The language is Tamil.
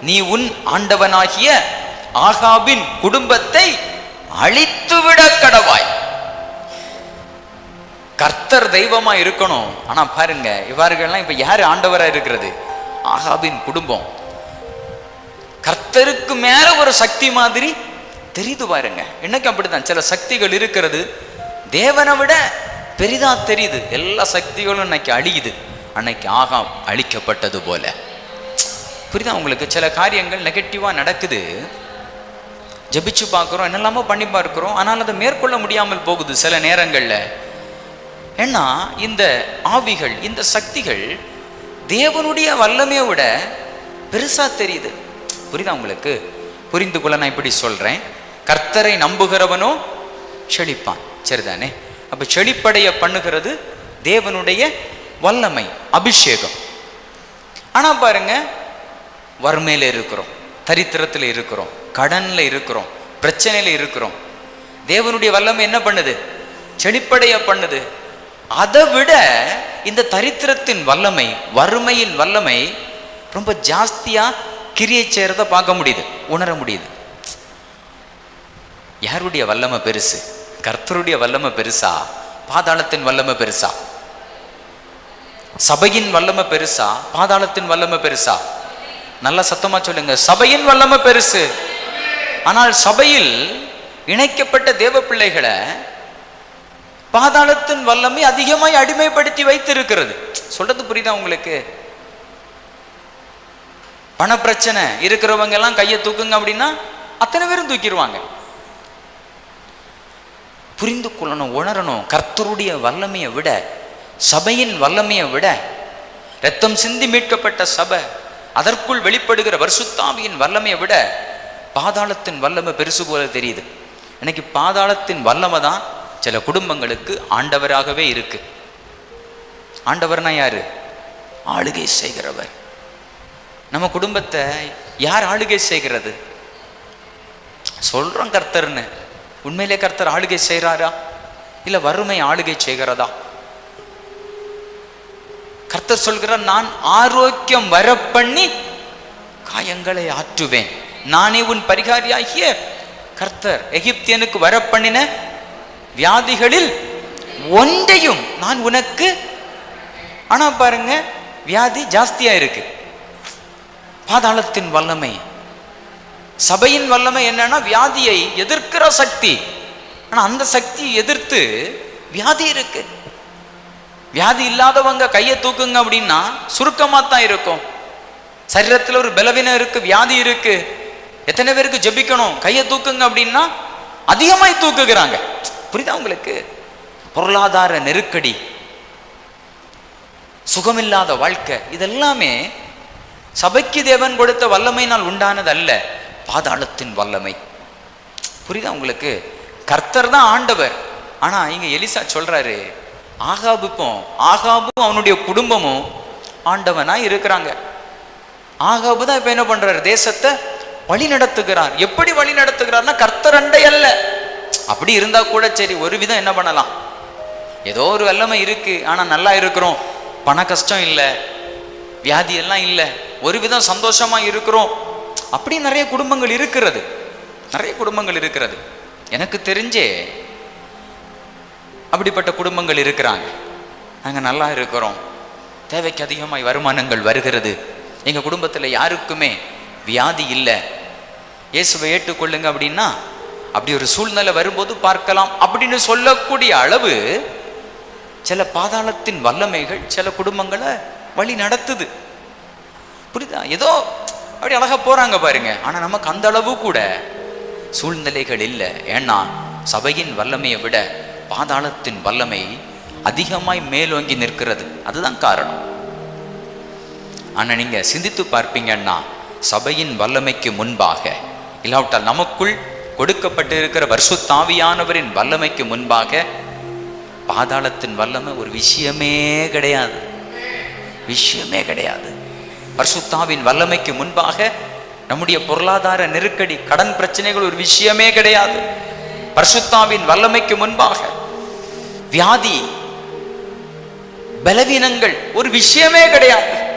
நீ உன் ஆண்டவனாகிய ஆகாபின் குடும்பத்தை அழித்துவிட கடவாய். கர்த்தர் தெய்வமா இருக்கணும். ஆனா பாருங்க இவர்கள்லாம் இப்ப யாரு ஆண்டவரா இருக்கிறது? ஆகாபின் குடும்பம். கர்த்தருக்கு மேல ஒரு சக்தி மாதிரி தெரியுது பாருங்க. இன்னைக்கு அப்படித்தான்? சில சக்திகள் இருக்கிறது. தேவனை விட பெரிதா தெரியுது. எல்லா சக்திகளும் இன்னைக்கு அழியுது. அன்னைக்கு ஆகாம் அழிக்கப்பட்டது போல. புரியுதா உங்களுக்கு? சில காரியங்கள் நெகட்டிவாக நடக்குது. ஜெபிச்சு பார்க்குறோம் என்னெல்லாமோ பண்ணி பார்க்குறோம் ஆனால் அதை மேற்கொள்ள முடியாமல் போகுது சில நேரங்களில். ஏன்னா இந்த ஆவிகள் இந்த சக்திகள் தேவனுடைய வல்லமையை விட பெருசாக தெரியுது. புரியுதா உங்களுக்கு? புரிந்து கொள்ள நான் இப்படி சொல்கிறேன் கர்த்தரை நம்புகிறவனோ செழிப்பான். சரிதானே? அப்போ செழிப்படைய பண்ணுகிறது தேவனுடைய வல்லமை அபிஷேகம். ஆனால் பாருங்கள் வறுமையில இருக்கிறோம் தரித்திரத்துல இருக்கிறோம் கடன்ல இருக்கிறோம் பிரச்சனையில இருக்கிறோம். தேவனுடைய வல்லமை என்ன பண்ணுது? செழிப்படைய பண்ணுது. அதை விட இந்த தரித்திரத்தின் வல்லமை வறுமையின் வல்லமை ரொம்ப ஜாஸ்தியா கிரியை செய்கிறத பார்க்க முடியுது உணர முடியுது. யாருடைய வல்லமை பெருசு? கர்த்தருடைய வல்லமை பெருசா? பாதாளத்தின் வல்லமை பெருசா? சபையின் வல்லமை பெருசா? பாதாளத்தின் வல்லமை பெருசா? நல்ல சத்தமா சொல்லுங்க. சபையின் வல்லமை பெருசு. ஆனால் சபையில் இணைக்கப்பட்ட தேவ பிள்ளைகளை பாதாளத்தின் வல்லமை அதிகமாய் அடிமைப்படுத்தி வைத்திருக்கிறது. சொல்றது புரியுதா உங்களுக்கு? பண பிரச்சனை இருக்கிறவங்க எல்லாம் கையை தூக்குங்க அப்படின்னா அத்தனை பேரும் தூக்கிடுவாங்க. புரிந்து கொள்ளணும் உணரணும். கர்த்தருடைய வல்லமையை விட சபையின் வல்லமையை விட ரத்தம் சிந்தி மீட்கப்பட்ட சபை அதற்குள் வெளிப்படுகிற வருசுத்தாவியின் வல்லமையை விட பாதாளத்தின் வல்லமை பெருசு போல தெரியுது. இன்னைக்கு பாதாளத்தின் வல்லமை தான் சில குடும்பங்களுக்கு ஆண்டவராகவே இருக்கு. ஆண்டவர்னா யாரு? ஆளுகை செய்கிறவர். நம்ம குடும்பத்தை யார் ஆளுகை செய்கிறது? சொல்றோம் கர்த்தர்னு. உண்மையிலே கர்த்தர் ஆளுகை செய்கிறாரா இல்லை வறுமை ஆளுகை செய்கிறதா? கர்த்தர் சொல்கிறார் நான் ஆரோக்கியம் வரப்பண்ணி காயங்களை ஆற்றுவேன். நானே உன் பரிகாரியாகிய கர்த்தர் எகிப்தியனுக்கு வரப்பண்ணின வியாதிகளில் ஒன்றையும் நான் உனக்கு ஆனா பாருங்க வியாதி ஜாஸ்தியா இருக்கு. பாதாளத்தின் வல்லமை. சபையின் வல்லமை என்னன்னா வியாதியை எதிர்க்கிற சக்தி. ஆனா அந்த சக்தியை எதிர்த்து வியாதி இருக்கு. வியாதி இல்லாதவங்க கையை தூக்குங்க அப்படின்னா சுருக்கமாக தான் இருக்கும். சரீரத்தில் ஒரு பலவீனம் இருக்கு வியாதி இருக்கு. எத்தனை பேருக்கு ஜெபிக்கணும்? கையை தூக்குங்க அப்படின்னா அதிகமாக தூக்குகிறாங்க. புரியுதா உங்களுக்கு? பொருளாதார நெருக்கடி சுகமில்லாத வாழ்க்கை இதெல்லாமே சபைக்கு தேவன் கொடுத்த வல்லமையினால் உண்டானது அல்ல பாதாளத்தின் வல்லமை. புரியுதா உங்களுக்கு? கர்த்தர் தான் ஆண்டவர். ஆனா இங்க எலிசா சொல்றாரு ஆகாபுக்கும் ஆகாபும் அவனுடைய குடும்பமும் ஆண்டவனாக இருக்கிறாங்க. ஆகாபு தான் இப்போ என்ன பண்றாரு? தேசத்தை வழி நடத்துகிறார். எப்படி வழி நடத்துகிறார்னா கர்த்தர் அண்டை அல்ல. அப்படி இருந்தா கூட சரி ஒரு விதம் என்ன பண்ணலாம்? ஏதோ ஒரு வல்லமை இருக்கு ஆனால் நல்லா இருக்கிறோம். பண கஷ்டம் இல்லை. வியாதி எல்லாம் இல்லை. ஒரு விதம் சந்தோஷமா இருக்கிறோம். அப்படி நிறைய குடும்பங்கள் இருக்கிறது. நிறைய குடும்பங்கள் இருக்கிறது. எனக்கு தெரிஞ்சே அப்படிப்பட்ட குடும்பங்கள் இருக்கிறாங்க. நாங்கள் நல்லா இருக்கிறோம். தேவைக்கு அதிகமாய் வருமானங்கள் வருகிறது. எங்கள் குடும்பத்தில் யாருக்குமே வியாதி இல்லை. இயேசுவை ஏற்றுக்கொள்ளுங்க அப்படின்னா அப்படி ஒரு சூழ்நிலை வரும்போது பார்க்கலாம் அப்படின்னு சொல்லக்கூடிய அளவு சில பாதாளத்தின் வல்லமைகள் சில குடும்பங்களை வழி நடத்துது. புரியுதா? ஏதோ அப்படி அழகா போறாங்க பாருங்க. ஆனா நமக்கு அந்த அளவு கூட சூழ்நிலைகள் இல்லை. ஏன்னா சபையின் வல்லமையை விட பாதாளத்தின் வல்லமை அதிகமாய் மேலோங்கி நிற்கிறது. அதுதான் காரணம். ஆனால் நீங்கள் சிந்தித்து பார்ப்பீங்கன்னா சபையின் வல்லமைக்கு முன்பாக இல்லாவிட்டால் நமக்குள் கொடுக்கப்பட்டு இருக்கிற வருஷத்தாவியானவரின் வல்லமைக்கு முன்பாக பாதாளத்தின் வல்லமை ஒரு விஷயமே கிடையாது. விஷயமே கிடையாது. பரிசுத்தாவின் வல்லமைக்கு முன்பாக நம்முடைய பொருளாதார நெருக்கடி கடன் பிரச்சனைகள் ஒரு விஷயமே கிடையாது. பரிசுத்தாவின் வல்லமைக்கு முன்பாக வியாதி பலவீனங்கள் ஒரு விஷயமே கிடையாது.